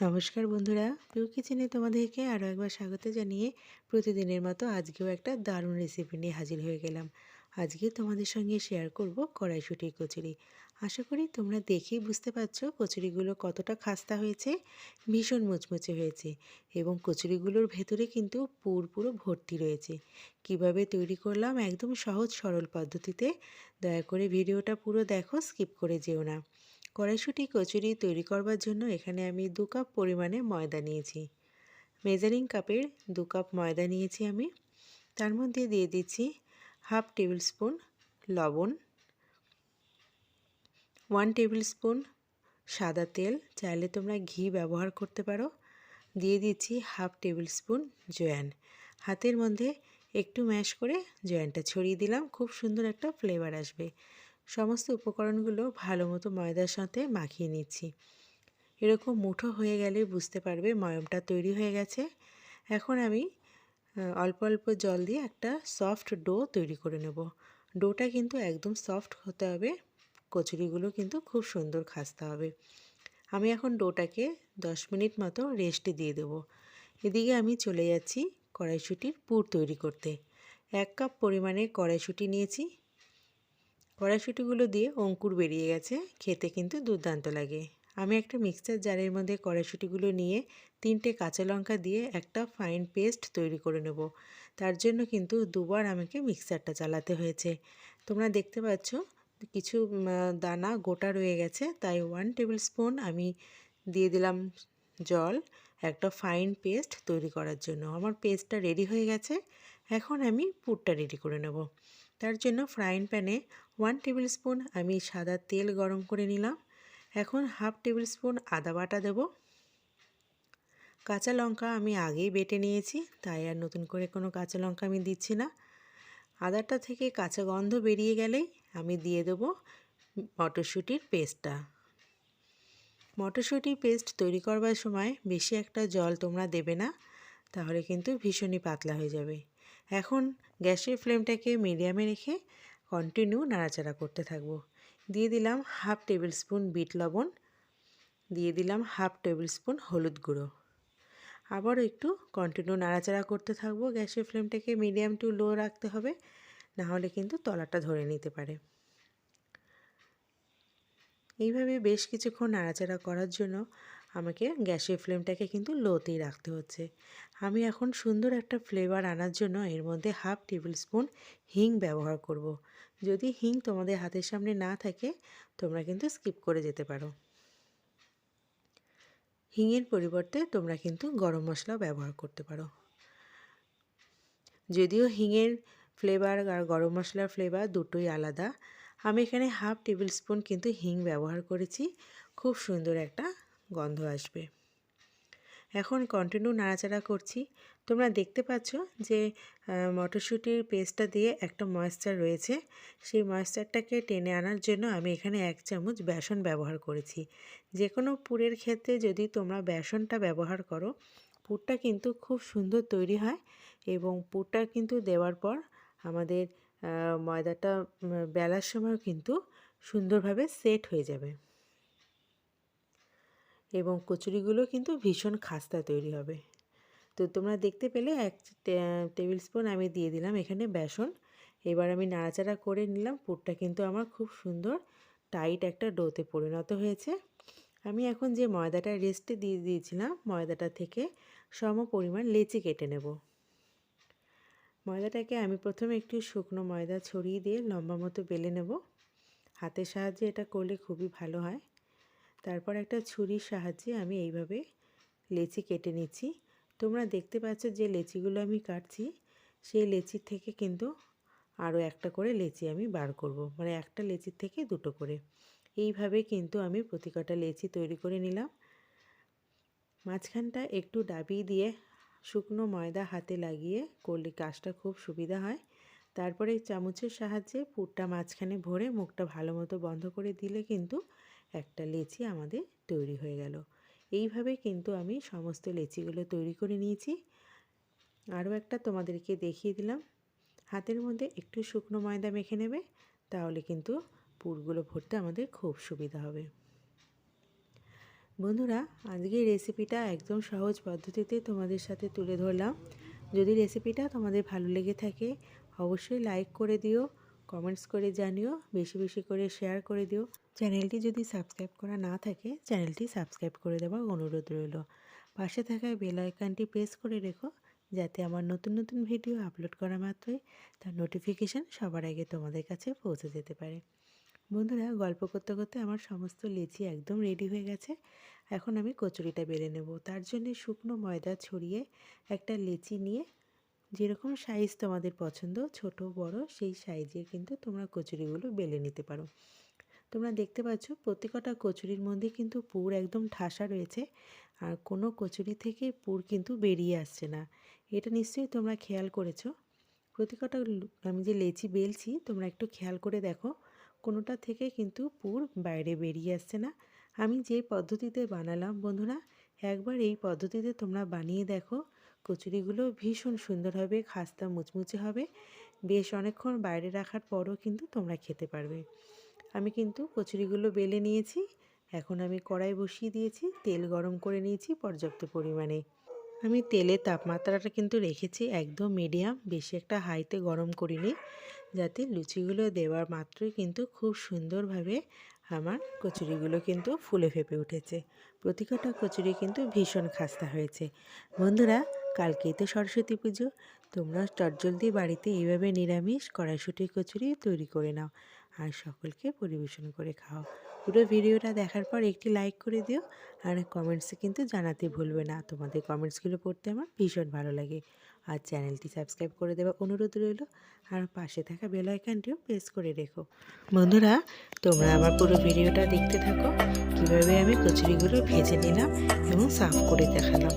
নমস্কার বন্ধুরা। পিউ কিচেনে তোমাদেরকে আরও একবার স্বাগত জানিয়ে প্রতিদিনের মতো আজকেও একটা দারুণ রেসিপি নিয়ে হাজির হয়ে গেলাম। আজকে তোমাদের সঙ্গে শেয়ার করব কড়াইশুটির কচুরি। আশা করি তোমরা দেখেই বুঝতে পারছ কচুরিগুলো কতটা খাস্তা হয়েছে, ভীষণ মুচমুচে হয়েছে এবং কচুরিগুলোর ভেতরে কিন্তু পুর পুরো ভর্তি রয়েছে। কীভাবে তৈরি করলাম একদম সহজ সরল পদ্ধতিতে, দয়া করে ভিডিওটা পুরো দেখো স্কিপ করে যেও না। কড়াইশুঁটি, কচুরি তৈরি করবার জন্য এখানে আমি দু কাপ পরিমাণে ময়দা নিয়েছি। মেজারিং কাপের দু কাপ ময়দা নিয়েছি আমি। তার মধ্যে দিয়ে দিচ্ছি হাফ টেবিল স্পুন লবণ, ওয়ান টেবিল স্পুন সাদা তেল, চাইলে তোমরা ঘি ব্যবহার করতে পারো। দিয়ে দিচ্ছি হাফ টেবিল স্পুন জয়ান। হাতের মধ্যে একটু ম্যাশ করে জয়ানটা ছড়িয়ে দিলাম, খুব সুন্দর একটা ফ্লেভার আসবে। সমস্ত উপকরণগুলো ভালো মতো ময়দার সাথে মাখিয়ে নিচ্ছি। এরকম মুঠো হয়ে গেলে বুঝতে পারবে ময়মটা তৈরি হয়ে গেছে। এখন আমি অল্প অল্প জল দিয়ে একটা সফট ডো তৈরি করে নেব। ডোটা কিন্তু একদম সফট হতে হবে, কচুরিগুলো কিন্তু খুব সুন্দর খাসতে হবে। আমি এখন ডোটাকে দশ মিনিট মতো রেস্ট দিয়ে দেবো। এদিকে আমি চলে যাচ্ছি কড়াইশুটির পুর তৈরি করতে। এক কাপ পরিমাণে কড়াইশুটি নিয়েছি কড়াইশুটিগুলো দিয়ে অঙ্কুর বেরিয়ে গেছে। খেতে কিন্তু দুর্দান্ত লাগে। আমি একটা মিক্সচার জারের মধ্যে কড়াইশুটিগুলো নিয়ে তিনটে কাঁচা লঙ্কা দিয়ে একটা ফাইন পেস্ট তৈরি করে নেব। তার জন্য কিন্তু দুবার আমাকে মিক্সারটা চালাতে হয়েছে। তোমরা দেখতে পাচ্ছ, কিছু দানা গোটা রয়ে গেছে। তাই ওয়ান টেবিল স্পুন আমি দিয়ে দিলাম জল, একটা ফাইন পেস্ট তৈরি করার জন্য। আমার পেস্টটা রেডি হয়ে গেছে। এখন আমি পুরটা রেডি করে নেব। তার জন্য ফ্রাইং প্যানে টেবিল স্পুন আমি সাদা তেল গরম করে নিলাম। এখন হাফ টেবিল স্পুন আদা বাটা দেব। কাঁচা লঙ্কা আমি আগেই বেটে নিয়েছি, তাই আর নতুন করে কোনো কাঁচা লঙ্কা আমি দিচ্ছি না। আদাটা থেকে কাঁচা গন্ধ বেরিয়ে গেলেই আমি দিয়ে দেবো মটরশুঁটির পেস্টটা। মটরশুঁটির পেস্ট তৈরি করবার সময় বেশি একটা জল তোমরা দেবে না, তাহলে কিন্তু ভীষণই পাতলা হয়ে যাবে। এখন গ্যাসের ফ্লেমটাকে মিডিয়ামে রেখে কন্টিনিউ নাড়াচাড়া করতে থাকব। দিয়ে দিলাম হাফ টেবিল স্পুন বিট লবণ, দিয়ে দিলাম হাফ টেবিল স্পুন হলুদ গুঁড়ো। আবারও একটু কন্টিনিউ নাড়াচাড়া করতে থাকব। গ্যাসের ফ্লেমটাকে মিডিয়াম টু লো রাখতে হবে নাহলে কিন্তু তলাটা ধরে নিতে পারে। এইভাবে বেশ কিছুক্ষণ নাড়াচাড়া করার জন্য আমাকে গ্যাসের ফ্লেমটাকে কিন্তু লোতেই রাখতে হচ্ছে। আমি এখন সুন্দর একটা ফ্লেভার আনার জন্য এর মধ্যে হাফ টেবিল স্পুন হিং ব্যবহার করব। যদি হিং তোমাদের হাতের সামনে না থাকে, তোমরা কিন্তু স্কিপ করে যেতে পারো। হিংয়ের পরিবর্তে তোমরা কিন্তু গরম মশলা ব্যবহার করতে পারো। যদিও হিংয়ের ফ্লেভার আর গরম মশলার ফ্লেভার দুটোই আলাদা, আমি এখানে হাফ টেবিল স্পুন কিন্তু হিং ব্যবহার করেছি। খুব সুন্দর একটা গন্ধ আসবে। এখন কন্টিনিউ নাড়াচাড়া করছি। তোমরা দেখতে পাচ্ছ যে মটরশুঁটির পেস্টটা দিয়ে একটা ময়েশ্চার রয়েছে। সেই ময়েশ্চারটাকে টেনে আনার জন্য আমি এখানে এক চামচ বেসন ব্যবহার করেছি। যে কোনো পুরের ক্ষেত্রে যদি তোমরা বেসনটা ব্যবহার করো, পুরটা কিন্তু খুব সুন্দর তৈরি হয় এবং পুরটা কিন্তু দেওয়ার পর আমাদের ময়দাটা বেলার সময় কিন্তু সুন্দরভাবে সেট হয়ে যাবে। এবং কচুরিগুলো কিন্তু ভীষণ খাস্তা তৈরি হবে। তো তোমরা দেখতে পেলে এক টেবিল স্পুন আমি দিয়ে দিলাম এখানে বেসন। এবার আমি নাড়াচাড়া করে নিলাম, পুরটা কিন্তু আমার খুব সুন্দর টাইট একটা ডোতে পরিণত হয়েছে। আমি এখন যে ময়দাটা রেস্টে দিয়ে দিয়েছিলাম, ময়দাটা থেকে সম পরিমাণ লেচি কেটে নেব। ময়দাটাকে আমি প্রথমে একটু শুকনো ময়দা ছড়িয়ে দিয়ে লম্বা মতো বেলে নেব। হাতের সাহায্যে এটা করলে খুবই ভালো হয়। তারপর একটা ছুরির সাহায্যে আমি এইভাবে লেচি কেটে নিচ্ছি। তোমরা দেখতে পাচ্ছ যে লেচিগুলো আমি কাটছি, সেই লেচির থেকে কিন্তু আরও একটা করে লেচি আমি বার করব। মানে একটা লেচির থেকে দুটো করে। এইভাবে কিন্তু আমি প্রতি কটা লেচি তৈরি করে নিলাম। মাঝখানটা একটু ডাবিয়ে দিয়ে শুকনো ময়দা হাতে লাগিয়ে করলে কাজটা খুব সুবিধা হয়। তারপরে চামচের সাহায্যে পুরটা মাঝখানে ভরে মুখটা ভালো মতো বন্ধ করে দিলে কিন্তু একটা লেচি আমাদের তৈরি হয়ে গেল। এইভাবে কিন্তু আমি সমস্ত লেচিগুলো তৈরি করে নিয়েছি। আরও একটা তোমাদেরকে দেখিয়ে দিলাম। হাতের মধ্যে একটু শুকনো ময়দা মেখে নেবে, তাহলে কিন্তু পুরগুলো ভরতে আমাদের খুব সুবিধা হবে। বন্ধুরা, আজকে রেসিপিটা একদম সহজ পদ্ধতিতে তোমাদের সাথে তুলে ধরলাম। যদি রেসিপিটা তোমাদের ভালো লেগে থাকে, অবশ্যই লাইক করে দিও। কমেন্টস করে জানিও, বেশি বেশি করে শেয়ার করে দিও। চ্যানেলটি যদি সাবস্ক্রাইব করা না থাকে চ্যানেলটি সাবস্ক্রাইব করে দেওয়ার অনুরোধ রইল। পাশে থাকা বেল আইকনটি প্রেস করে রেখো, যাতে আমার নতুন নতুন ভিডিও আপলোড করা মাত্রই তার নোটিফিকেশান সবার আগে তোমাদের কাছে পৌঁছে যেতে পারে। বন্ধুরা, গল্প করতে করতে আমার সমস্ত লেচি একদম রেডি হয়ে গেছে। এখন আমি কচুরিটা বেলে নেব। তার জন্য শুকনো ময়দা ছড়িয়ে একটা লেচি নিয়ে যেরকম সাইজ তোমাদের পছন্দ, ছোট, বড়, সেই সাইজে কিন্তু তোমরা কচুরিগুলো বেলে নিতে পারো। তোমরা দেখতে পাচ্ছ প্রত্যেকটা কচুরির মধ্যে কিন্তু পুর একদম ঠাসা রয়েছে আর কোনো কচুরি থেকে পুর কিন্তু বেরিয়ে আসছে না। এটা নিশ্চয়ই তোমরা খেয়াল করেছ। প্রতিকটা আমি যে লেচি বেলছি, তোমরা একটু খেয়াল করে দেখো, কোনোটা থেকে কিন্তু পুর বাইরে বেরিয়ে আসছে না। আমি যে পদ্ধতিতে বানালাম বন্ধুরা, একবার এই পদ্ধতিতে তোমরা বানিয়ে দেখো কচুরিগুলো ভীষণ সুন্দর হবে, খাস্তা মুচমুচে হবে। বেশ অনেকক্ষণ বাইরে রাখার পরও কিন্তু তোমরা খেতে পারবে। আমি কিন্তু কচুরিগুলো বেলে নিয়েছি। এখন আমি কড়াই বসিয়ে দিয়েছি, তেল গরম করে নিয়েছি পর্যাপ্ত পরিমাণে। আমি তেলের তাপমাত্রাটা কিন্তু রেখেছি একদম মিডিয়াম, বেশি একটা হাইতে গরম করিনি, যাতে লুচিগুলো দেওয়ার মাত্রই কিন্তু খুব সুন্দরভাবে আমার কচুরিগুলো কিন্তু ফুলে ফেপে উঠেছে। প্রতিকটা কচুরি কিন্তু ভীষণ খাস্তা হয়েছে। বন্ধুরা কালকেই তো সরস্বতী পুজো। তোমরা চটজলদি বাড়িতে এইভাবে নিরামিষ কড়াইশুটির কচুরি তৈরি করে নাও আর সকলকে পরিবেশন করে খাও। পুরো ভিডিওটা দেখার পর একটি লাইক করে দিও আর কমেন্টসে কিন্তু জানাতে ভুলবে না। তোমাদের কমেন্টসগুলো পড়তে আমার ভীষণ ভালো লাগে। আর চ্যানেলটি সাবস্ক্রাইব করে দেওয়া অনুরোধ রইল আর পাশে থাকা বেল আইকনটিও প্রেস করে রেখো। বন্ধুরা, তোমরা আমার পুরো ভিডিওটা দেখতে থাকো। কীভাবে আমি কচুরিগুলো ভেজে নিলাম এবং সার্ভ করে দেখালাম।